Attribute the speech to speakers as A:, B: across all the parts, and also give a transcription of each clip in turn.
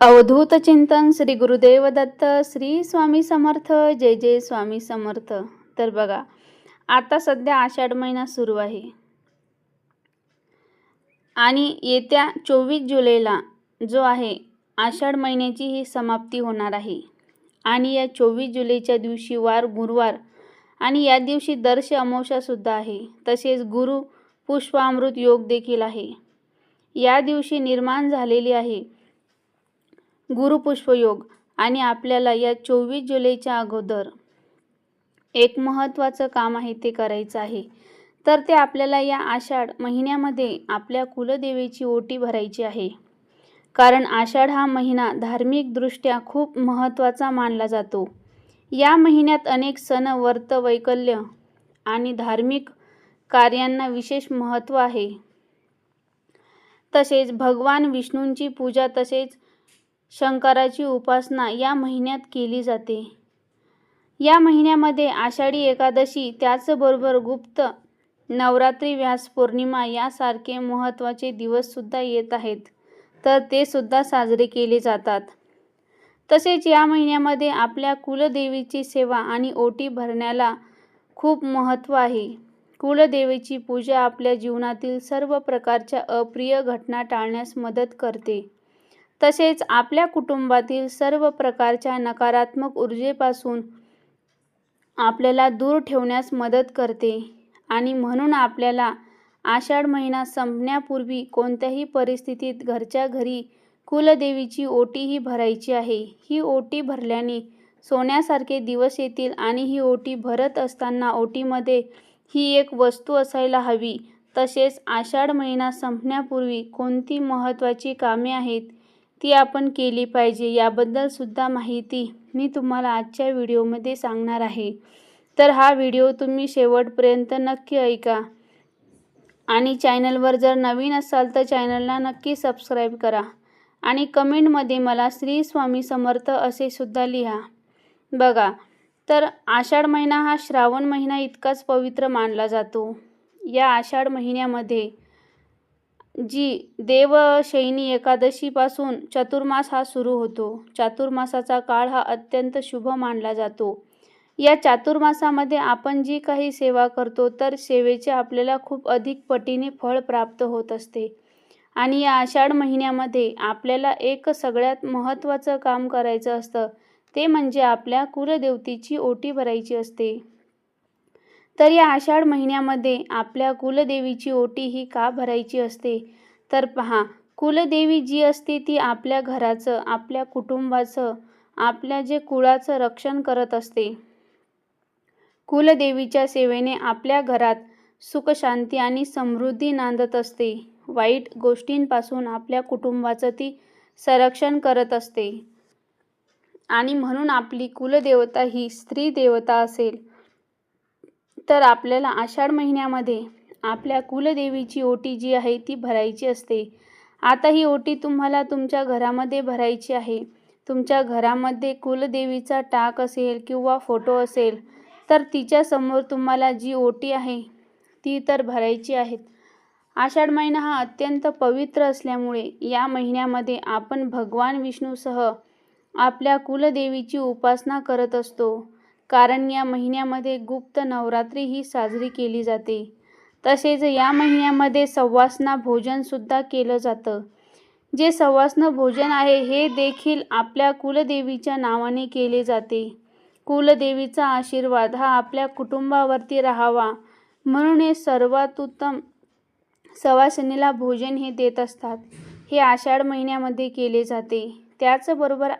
A: अवधूत चिंतन श्री गुरुदेव दत्त श्री स्वामी समर्थ जय जय स्वामी समर्थ. तर बघा आता सध्या आषाढ महिना सुरू आहे. आणि येत्या चोवीस जुलैला जो आहे आषाढ महिन्याची ही समाप्ती होणार आहे. आणि या चोवीस जुलैच्या दिवशी वार गुरुवार आणि या दिवशी दर्श अमावस्यासुद्धा आहे. तसेच गुरु पुष्पामृत योग देखील आहे. या दिवशी निर्माण झालेली आहे गुरुपुष्पयोग आणि आपल्याला या चोवीस जुलैच्या अगोदर एक महत्त्वाचं काम आहे ते करायचं आहे. तर ते आपल्याला या आषाढ महिन्यामध्ये आपल्या कुलदेवीची ओटी भरायची आहे. कारण आषाढ हा महिना धार्मिकदृष्ट्या खूप महत्त्वाचा मानला जातो. या महिन्यात अनेक सण वर्त वैकल्य आणि धार्मिक कार्यांना विशेष महत्त्व आहे. तसेच भगवान विष्णूंची पूजा तसेच शंकराची उपासना या महिन्यात केली जाते. या महिन्यामध्ये आषाढी एकादशी त्याचबरोबर गुप्त नवरात्री व्यास पौर्णिमा यासारखे महत्त्वाचे दिवससुद्धा येत आहेत. तर ते सुद्धा साजरे केले जातात. तसेच या महिन्यामध्ये आपल्या कुलदेवीची सेवा आणि ओटी भरण्याला खूप महत्त्व आहे. कुलदेवीची पूजा आपल्या जीवनातील सर्व प्रकारच्या अप्रिय घटना टाळण्यास मदत करते. तसेच आपल्या कुटुंबातील सर्व प्रकारच्या नकारात्मक ऊर्जेपासून आपल्याला दूर ठेवण्यास मदत करते. आणि म्हणून आपल्याला आषाढ महिना संपण्यापूर्वी कोणत्याही परिस्थितीत घरच्या घरी कुलदेवीची ओटीही भरायची आहे. ही ओटी भरल्याने सोन्यासारखे दिवस येतील आणि ही ओटी भरत असताना ओटीमध्ये ही एक वस्तू असायला हवी. तसेच आषाढ महिना संपण्यापूर्वी कोणती महत्त्वाची कामे आहेत? ती आपण केली पाहिजे याबद्दलसुद्धा माहिती मी तुम्हाला आजच्या व्हिडिओमध्ये सांगणार आहे. तर हा व्हिडिओ तुम्ही शेवटपर्यंत नक्की ऐका. आणि चॅनलवर जर नवीन असाल तर चॅनलला नक्की सबस्क्राईब करा. आणि कमेंटमध्ये मला श्री स्वामी समर्थ असे सुद्धा लिहा. बघा तर आषाढ महिना हा श्रावण महिना इतकाच पवित्र मानला जातो. या आषाढ महिन्यामध्ये जी देवशयनी एकादशीपासून चातुर्मास हा सुरू होतो. चातुर्मासाचा काळ हा अत्यंत शुभ मानला जातो. या चातुर्मासामध्ये आपण जी काही सेवा करतो तर सेवेचे आपल्याला खूप अधिक पटीने फळ प्राप्त होत असते. आणि या आषाढ महिन्यामध्ये आपल्याला एक सगळ्यात महत्त्वाचं काम करायचं असतं. ते म्हणजे आपल्या कुलदेवतेची ओटी भरायची असते. तर या आषाढ महिन्यामध्ये आपल्या कुलदेवीची ओटी ही का भरायची असते? तर पहा कुलदेवी जी असते ती आपल्या घराचं आपल्या कुटुंबाचं आपल्या जे कुळाचं रक्षण करत असते. कुलदेवीच्या सेवेने आपल्या घरात सुखशांती आणि समृद्धी नांदत असते. वाईट गोष्टींपासून आपल्या कुटुंबाचं ती संरक्षण करत असते. आणि म्हणून आपली कुलदेवता ही स्त्री देवता असेल. तर आपल्याला आषाढ महिन्यामध्ये आपल्या कुलदेवीची ओटी जी आहे ती भरायची असते. आता ही ओटी तुम्हाला तुमच्या घरामध्ये भरायची आहे. तुमच्या घरामध्ये कुलदेवीचा टाक असेल किंवा फोटो असेल तर तिच्यासमोर तुम्हाला जी ओटी आहे ती तर भरायची आहेत आषाढ महिना हा अत्यंत पवित्र असल्यामुळे या महिन्यामध्ये आपण भगवान विष्णूसह आपल्या कुलदेवीची उपासना करत असतो. कारण या महिन्यामध्ये गुप्त नवरात्री ही साजरी केली जाते. तसेच या महिन्यामध्ये सवासना भोजनसुद्धा केलं जातं. जे सवासना भोजन आहे हे देखील आपल्या कुलदेवीच्या नावाने केले जाते. कुलदेवीचा आशीर्वाद हा आपल्या कुटुंबावरती राहावा. म्हणून हे सर्वात उत्तम सवासनीला भोजन हे देत असतात. हे आषाढ महिन्यामध्ये केले जाते. त्याचबरोबर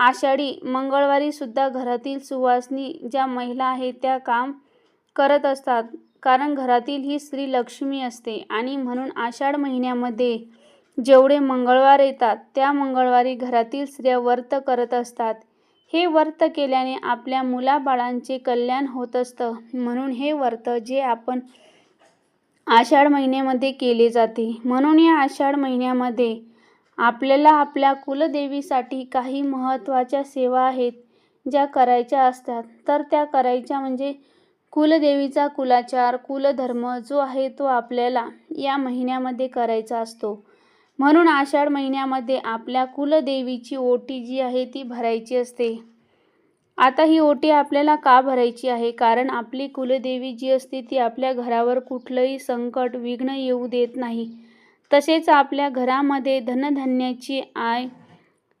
A: आषाढी मंगळवारीसुद्धा घरातील सुवासनी ज्या महिला आहेत त्या काम करत असतात. कारण घरातील ही स्त्री लक्ष्मी असते आणि म्हणून आषाढ महिन्यामध्ये जेवढे मंगळवार येतात त्या मंगळवारी घरातील स्त्रिया व्रत करत असतात. हे व्रत केल्याने आपल्या मुलाबाळांचे कल्याण होत असतं. म्हणून हे व्रत जे आपण आषाढ महिन्यामध्ये केले जाते. म्हणून या आषाढ महिन्यामध्ये आपल्याला आपल्या कुलदेवीसाठी काही महत्त्वाच्या सेवा आहेत ज्या करायच्या असतात. तर त्या करायच्या म्हणजे कुलदेवीचा कुलाचार कुलधर्म जो आहे तो आपल्याला या महिन्यामध्ये करायचा असतो. म्हणून आषाढ महिन्यामध्ये आपल्या कुलदेवीची ओटी जी आहे ती भरायची असते. आता ही ओटी आपल्याला का भरायची आहे? कारण आपली कुलदेवी जी असते ती आपल्या घरावर कुठलंही संकट विघ्न येऊ देत नाही. तसेच आपल्या घरामध्ये धनधान्याची आय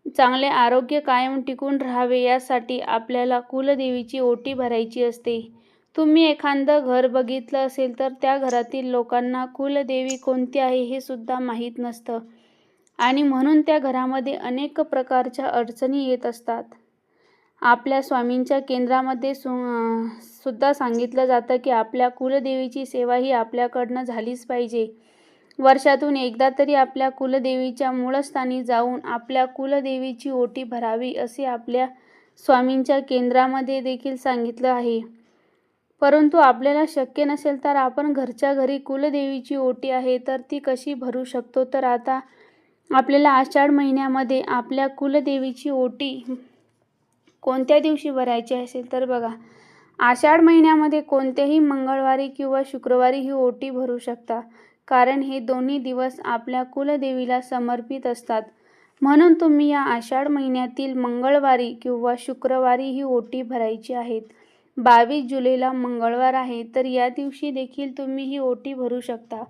A: चांगले आरोग्य कायम टिकून राहावे यासाठी आपल्याला कुलदेवीची ओटी भरायची असते. तुम्ही एखादं घर बघितलं असेल तर त्या घरातील लोकांना कुलदेवी कोणती आहे हे सुद्धा माहीत नसतं. आणि म्हणून त्या घरामध्ये अनेक प्रकारच्या अडचणी येत असतात. आपल्या स्वामींच्या केंद्रामध्ये सु सुद्धा सांगितलं जातं की आपल्या कुलदेवीची सेवा ही आपल्याकडनं झालीच पाहिजे. वर्षातून एकदा तरी आपल्या कुलदेवीच्या मूळस्थानी जाऊन आपल्या कुलदेवीची ओटी भरावी असे आपल्या स्वामींच्या केंद्रामध्ये देखील सांगितलं आहे. परंतु आपल्याला शक्य नसेल तर आपण घरच्या घरी कुलदेवीची ओटी आहे तर ती कशी भरू शकतो? तर आता आपल्याला आषाढ महिन्यामध्ये आपल्या कुलदेवीची ओटी कोणत्या दिवशी भरायची असेल तर बघा आषाढ महिन्यामध्ये कोणत्याही मंगळवारी किंवा शुक्रवारी ही ओटी भरू शकता. कारण हे दोन्ही दिवस आपल्या कुलदेवीला समर्पित असतात. म्हणून तुम्ही या आषाढ महिन्यातील मंगळवारी किंवा शुक्रवारी ही ओटी भरायची आहेत. बावीस जुलैला मंगळवार आहे तर या दिवशी देखील तुम्ही ही ओटी भरू शकता.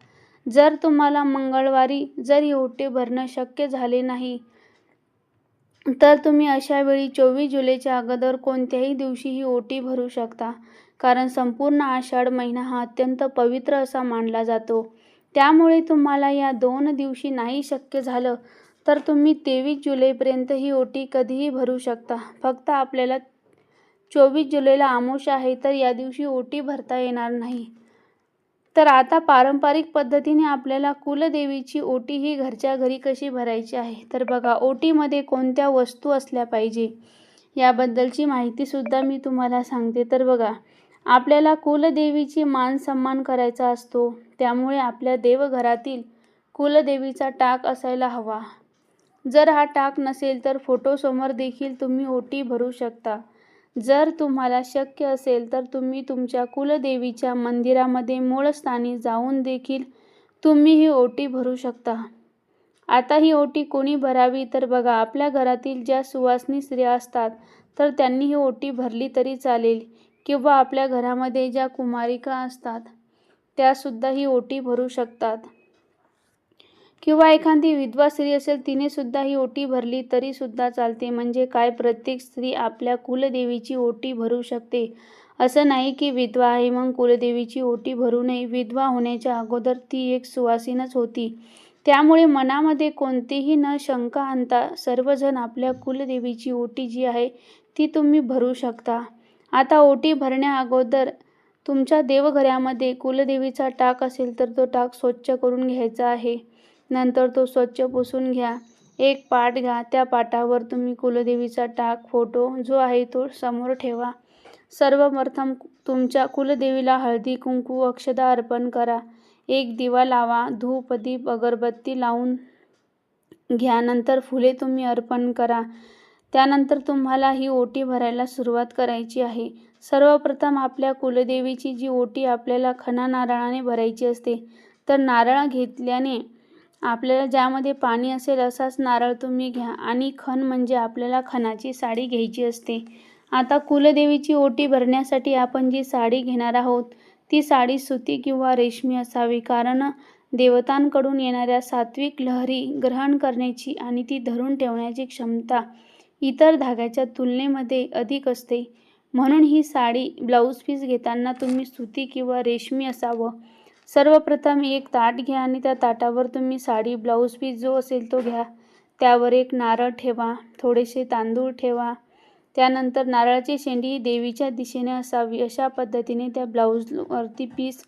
A: जर तुम्हाला मंगळवारी जर ही ओटी भरणं शक्य झाले नाही तर तुम्ही अशा वेळी चोवीस जुलैच्या अगोदर कोणत्याही दिवशी ही ओटी भरू शकता. कारण संपूर्ण आषाढ महिना हा अत्यंत पवित्र असा मानला जातो. त्यामुळे तुम्हाला या दोन दिवशी नाही शक्य झालं तर तुम्ही तेवीस जुलैपर्यंत ही ओटी कधीही भरू शकता. फक्त आपल्याला चोवीस जुलैला आमोश आहे तर या दिवशी ओटी भरता येणार नाही. तर आता पारंपरिक पद्धतीने आपल्याला कुलदेवीची ओटी ही घरच्या घरी कशी भरायची आहे? तर बघा ओटीमध्ये कोणत्या वस्तू असल्या पाहिजे? याबद्दलची माहितीसुद्धा मी तुम्हाला सांगते. तर बघा आपल्याला कुलदेवीची मान सन्मान करायचा असतो. त्यामुळे आपल्या देवघरातील कुलदेवीचा टाक असायला हवा. जर हा टाक नसेल तर फोटोसमोर देखील तुम्ही ओटी भरू शकता. जर तुम्हाला शक्य असेल तर तुम्ही तुमच्या कुलदेवीच्या मंदिरामध्ये मूळस्थानी जाऊन देखील तुम्ही ही ओटी भरू शकता. आता ही ओटी कोणी भरावी? तर बघा आपल्या घरातील ज्या सुवासनी स्त्रिया असतात तर त्यांनी ही ओटी भरली तरी चालेल. किंवा आपल्या घरामध्ये ज्या कुमारिका असतात त्यासुद्धा ही ओटी भरू शकतात. किंवा एखादी विधवा स्त्री असेल तिने सुद्धा ही ओटी भरली तरी सुद्धा चालते. म्हणजे काय? प्रत्येक स्त्री आपल्या कुलदेवीची ओटी भरू शकते. असं नाही की विधवा आहे मग कुलदेवीची ओटी भरू नये. विधवा होण्याच्या अगोदर ती एक सुवासीनच होती. त्यामुळे मनामध्ये कोणतीही न शंका आणता सर्वजण आपल्या कुलदेवीची ओटी जी आहे ती तुम्ही भरू शकता. आता ओटी भरण्या अगोदर तुमच्या देवघरामध्ये कुलदेवीचा टाक असेल तर तो टाक स्वच्छ करून घ्यायचा आहे. नंतर तो स्वच्छ पुसून घ्या. एक पाट घ्या. त्या पाटावर तुम्ही कुलदेवीचा टाक फोटो जो आहे तो समोर ठेवा. सर्वप्रथम तुमच्या कुलदेवीला हळदी कुंकू अक्षदा अर्पण करा. एक दिवा लावा. धूप दीप अगरबत्ती लावून घ्या. नंतर फुले तुम्ही अर्पण करा. त्यानंतर तुम्हाला ही ओटी भरायला सुरुवात करायची आहे. सर्वप्रथम आपल्या कुलदेवीची जी ओटी आपल्याला खणा नारळाने भरायची असते तर नारळ घेतल्याने आपल्याला ज्यामध्ये पाणी असेल असाच नारळ तुम्ही घ्या आणि खण म्हणजे आपल्याला खणाची साडी घ्यायची असते. आता कुलदेवीची ओटी भरण्यासाठी आपण जी साडी घेणार आहोत ती साडी सुती किंवा रेशमी असावी कारण देवतांकडून येणाऱ्या सात्विक लहरी ग्रहण करण्याची आणि ती धरून ठेवण्याची क्षमता इतर धाग्याच्या तुलनेमध्ये अधिक असते. म्हणून ही साडी ब्लाऊज पीस घेताना तुम्ही सुती किंवा रेशमी असावं. सर्वप्रथम एक ताट घ्या आणि त्या ताटावर तुम्ही साडी ब्लाऊज पीस जो असेल तो घ्या. त्यावर एक नारळ ठेवा थोडेसे तांदूळ ठेवा. त्यानंतर नारळाची शेंडी ही देवीच्या दिशेने असावी अशा पद्धतीने त्या ब्लाऊजवरती पीस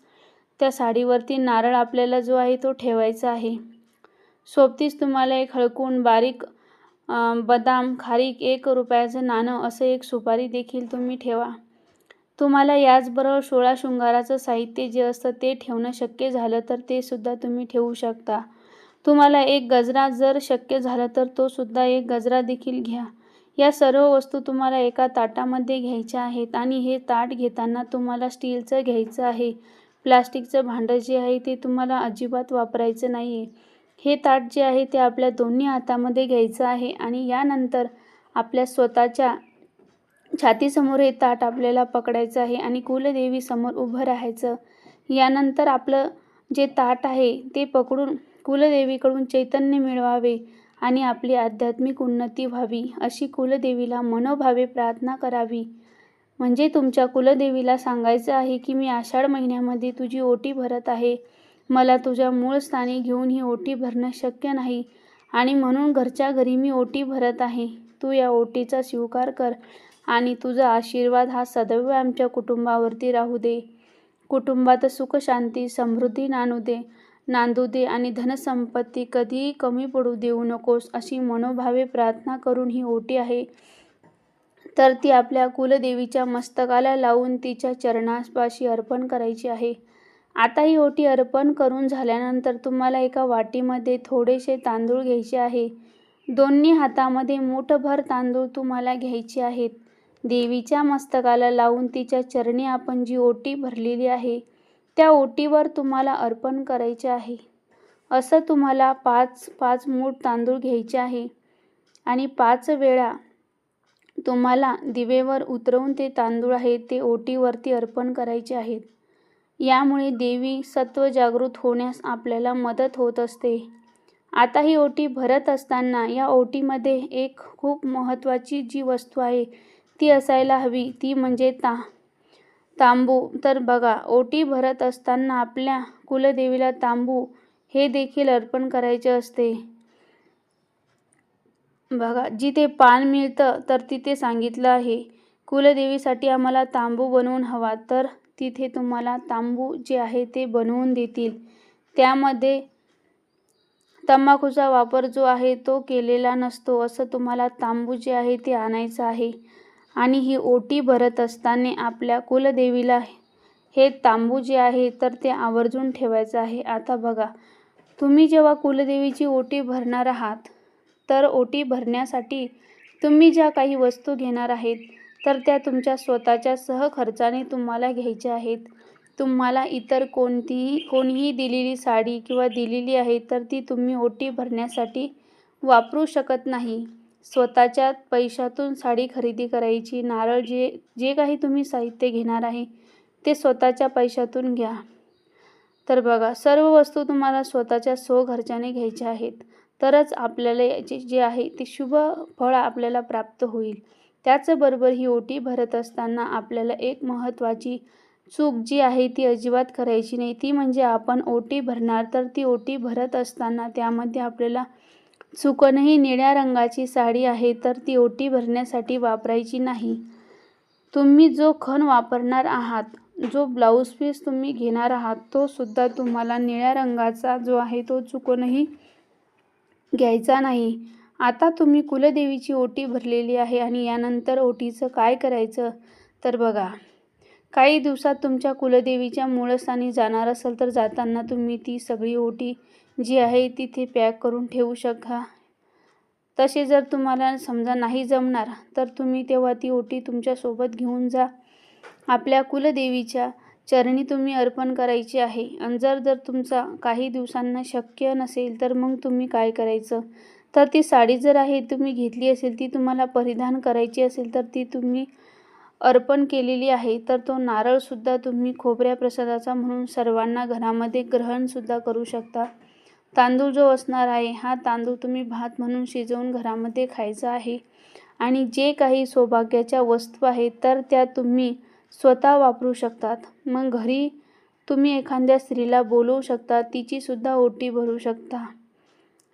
A: त्या साडीवरती नारळ आपल्याला जो आहे तो ठेवायचा आहे. सोबतीच तुम्हाला एक हळकून बारीक बदाम खारीक एक रुपयाचं नाणं असं एक सुपारी देखील तुम्ही ठेवा. तुम्हाला याचबरोबर सोळा शृंगाराचं साहित्य जे असतं ते ठेवणं शक्य झालं तर ते सुद्धा तुम्ही ठेवू शकता. तुम्हाला एक गजरा जर शक्य झालं तर तो सुद्धा एक गजरा देखील घ्या. या सर्व वस्तू तुम्हाला एका ताटामध्ये घ्यायच्या आहेत आणि हे ताट घेताना तुम्हाला स्टीलचं घ्यायचं आहे. प्लास्टिकचं भांडं जे आहे ते तुम्हाला अजिबात वापरायचं नाही आहे हे ताट जे आहे ते आपल्या दोन्ही हातामध्ये घ्यायचं आहे आणि यानंतर आपल्या स्वतःच्या छातीसमोर हे ताट आपल्याला पकडायचं आहे आणि कुलदेवीसमोर उभं राहायचं. यानंतर आपलं जे ताट आहे ते पकडून कुलदेवीकडून चैतन्य मिळवावे आणि आपली आध्यात्मिक उन्नती व्हावी अशी कुलदेवीला मनोभावे प्रार्थना करावी. म्हणजे तुमच्या कुलदेवीला सांगायचं आहे की मी आषाढ महिन्यामध्ये तुझी ओटी भरत आहे. मला तुझ्या मूळ स्थानी घेऊन ही ओटी भरणं शक्य नाही. आणि म्हणून घरच्या घरी मी ओटी भरत आहे. तू या ओटीचा स्वीकार कर आणि तुझा आशीर्वाद हा सदैव आमच्या कुटुंबावरती राहू दे. कुटुंबात सुख शांती समृद्धी नांदू दे. नांदू दे आणि धनसंपत्ती कधीही कमी पडू देऊ नकोस अशी मनोभावे प्रार्थना करून ही ओटी आहे. तर ती आपल्या कुलदेवीच्या मस्तकाला लावून तिच्या चरणापाशी अर्पण करायची आहे. आता ही ओटी अर्पण करून झाल्यानंतर तुम्हाला एका वाटीमध्ये थोडेसे तांदूळ घ्यायचे आहे. दोन्ही हातामध्ये मूठभर तांदूळ तुम्हाला घ्यायचे आहेत. देवीच्या मस्तकाला लावून तिच्या चरणी आपण जी ओटी भरलेली आहे त्या ओटीवर तुम्हाला अर्पण करायचे आहे. असं तुम्हाला पाच पाच मूठ तांदूळ घ्यायचे आहे. आणि पाच वेळा तुम्हाला दिवेवर उतरवून ते तांदूळ आहे ते ओटीवरती अर्पण करायचे आहेत. यामुळे देवी सत्व जागृत होण्यास आपल्याला मदत होत असते. आता ही ओटी भरत असताना या ओटीमध्ये एक खूप महत्त्वाची जी वस्तू आहे ती असायला हवी ती म्हणजे ता तांबू. तर बघा ओटी भरत असताना आपल्या कुलदेवीला तांबू हे देखील अर्पण करायचे असते. बघा जिथे पान मिळतं तर तिथे सांगितलं आहे कुलदेवीसाठी आम्हाला तांबू बनवून हवा तर तिथे तुम्हाला तांबू जे आहे ते बनवून देतील. त्यामध्ये तंबाखूचा वापर जो आहे तो केलेला नसतो असं तुम्हाला तांबू जे आहे ते आणायचं आहे. आणि ही ओटी भरत असताना आपल्या कुलदेवीला हे तांबू जे आहे तर ते आवर्जून ठेवायचं आहे. आता बघा तुम्ही जेव्हा कुलदेवीची ओटी भरणार आहात तर ओटी भरण्यासाठी तुम्ही ज्या काही वस्तू घेणार आहेत तर त्या तुमच्या स्वतःच्या सहखर्चाने तुम्हाला घ्यायच्या आहेत. तुम्हाला इतर कोणतीही कोणीही दिलेली साडी किंवा दिलेली आहे तर ती तुम्ही ओटी भरण्यासाठी वापरू शकत नाही. स्वतःच्या पैशातून साडी खरेदी करायची नारळ जे जे काही तुम्ही साहित्य घेणार आहे ते स्वतःच्या पैशातून घ्या. तर बघा सर्व वस्तू तुम्हाला स्वतःच्या स्वघरच्याने घ्यायच्या आहेत. तरच आपल्याला याचे जे आहे ते शुभ फळ आपल्याला प्राप्त होईल. त्याचबरोबर ही ओटी भरत असताना आपल्याला एक महत्त्वाची चूक जी आहे ती अजिबात करायची नाही. ती म्हणजे आपण ओटी भरणार तर ती ओटी भरत असताना त्यामध्ये आपल्याला चुकूनही निळ्या रंगाची साडी आहे तर ती ओटी भरण्यासाठी वापरायची नाही. तुम्ही जो खण वापरणार आहात जो ब्लाऊज पीस तुम्ही घेणार आहात तो सुद्धा तुम्हाला निळ्या रंगाचा जो आहे तो चुकूनही घ्यायचा नाही. आता तुम्ही कुलदेवीची ओटी भरलेली आहे आणि यानंतर ओटीचं काय करायचं? तर बघा काही दिवसात तुमच्या कुलदेवीच्या मूळस्थानी जाणार असेल तर जाताना तुम्ही ती सगळी ओटी जी आहे तिथे पॅक करून ठेवू शका तसे जर तुम्हाला समजा नाही जमणार तर तुम्ही तेव्हा ती ओटी तुमच्यासोबत घेऊन जा. आपल्या कुलदेवीच्या चरणी तुम्ही अर्पण करायची आहे. आणि जर जर तुमचा काही दिवसांना शक्य नसेल तर मग तुम्ही काय करायचं? तर ती साडी जर आहे तुम्ही घेतली असेल ती तुम्हाला परिधान करायची असेल तर ती तुम्ही अर्पण केलेली आहे. तर तो नारळसुद्धा तुम्ही खोबऱ्या प्रसादाचा म्हणून सर्वांना घरामध्ये ग्रहणसुद्धा करू शकता. तांदूळ जो असणार आहे हा तांदूळ तुम्ही भात म्हणून शिजवून घरामध्ये खायचा आहे. आणि जे काही सौभाग्याच्या वस्तू आहेत तर त्या तुम्ही स्वतः वापरू शकतात. मग घरी तुम्ही एखाद्या स्त्रीला बोलवू शकता तिचीसुद्धा ओटी भरू शकता.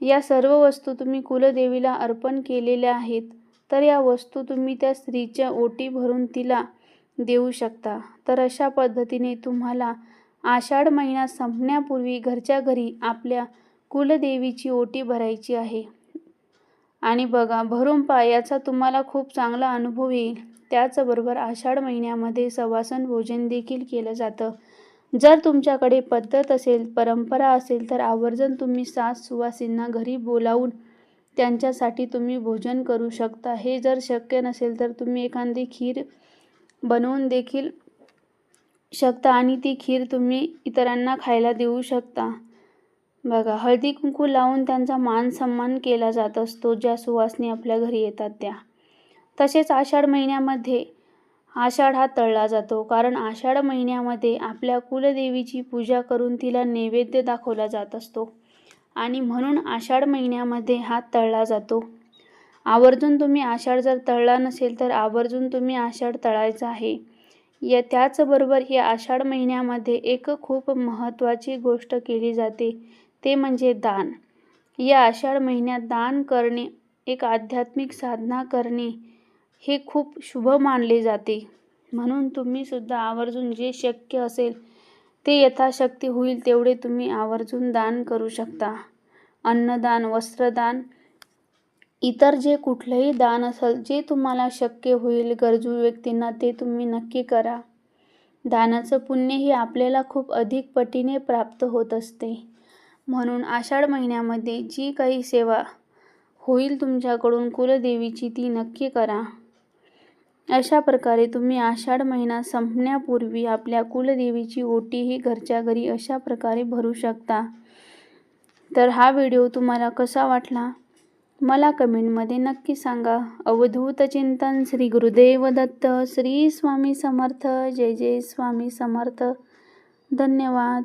A: या सर्व वस्तू तुम्ही कुलदेवीला अर्पण केलेल्या आहेत तर या वस्तू तुम्ही त्या स्त्रीच्या ओटी भरून तिला देऊ शकता. तर अशा पद्धतीने तुम्हाला आषाढ महिना संपण्यापूर्वी घरच्या घरी आपल्या कुलदेवीची ओटी भरायची आहे. आणि बघा भरून पा याचा तुम्हाला खूप चांगला अनुभव येईल. त्याचबरोबर आषाढ महिन्यामध्ये सवासन भोजन देखील केलं जातं. जर तुमच्याकडे पद्धत असेल परंपरा असेल तर आवर्जून तुम्ही सास सुवासींना घरी बोलावून त्यांच्यासाठी तुम्ही भोजन करू शकता. हे जर शक्य नसेल तर तुम्ही एखादी खीर बनवून देखील शकता आणि ती खीर तुम्ही इतरांना खायला देऊ शकता. बघा हळदी कुंकू लावून त्यांचा मान सन्मान केला जात असतो ज्या सुवासनी आपल्या घरी येतात त्या. तसेच आषाढ महिन्यामध्ये आषाढ हा तळला जातो. कारण आषाढ महिन्यामध्ये आपल्या कुलदेवीची पूजा करून तिला नैवेद्य दाखवला जात असतो. आणि म्हणून आषाढ महिन्यामध्ये हा तळला जातो. आवर्जून तुम्ही आषाढ जर तळला नसेल तर आवर्जून तुम्ही आषाढ तळायचा आहे. या त्याचबरोबर या आषाढ महिन्यामध्ये एक खूप महत्त्वाची गोष्ट केली जाते. ते म्हणजे दान. या आषाढ महिन्यात दान करणे एक आध्यात्मिक साधना करणे हे खूप शुभ मानले जाते. म्हणून तुम्ही सुद्धा आवर्जून जे शक्य असेल ते यथाशक्ती होईल तेवढे तुम्ही आवर्जून दान करू शकता. अन्नदान वस्त्रदान इतर जे कुठलंही दान असेल जे तुम्हाला शक्य होईल गरजू व्यक्तींना ते तुम्ही नक्की करा. दानाचं पुण्य हे आपल्याला खूप अधिक पटीने प्राप्त होत असते. म्हणून आषाढ महिन्यामध्ये जी काही सेवा होईल तुमच्याकडून कुलदेवीची ती नक्की करा. अशा प्रकारे तुम्ही आषाढ महिना संपण्यापूर्वी आपल्या कुलदेवीची ओटीही घरच्या घरी अशा प्रकारे भरू शकता. तर हा व्हिडिओ तुम्हाला कसा वाटला? मला कमेंटमध्ये नक्की सांगा. अवधूत चिंतन श्री गुरुदेव दत्त श्री स्वामी समर्थ. जय जय स्वामी समर्थ. धन्यवाद.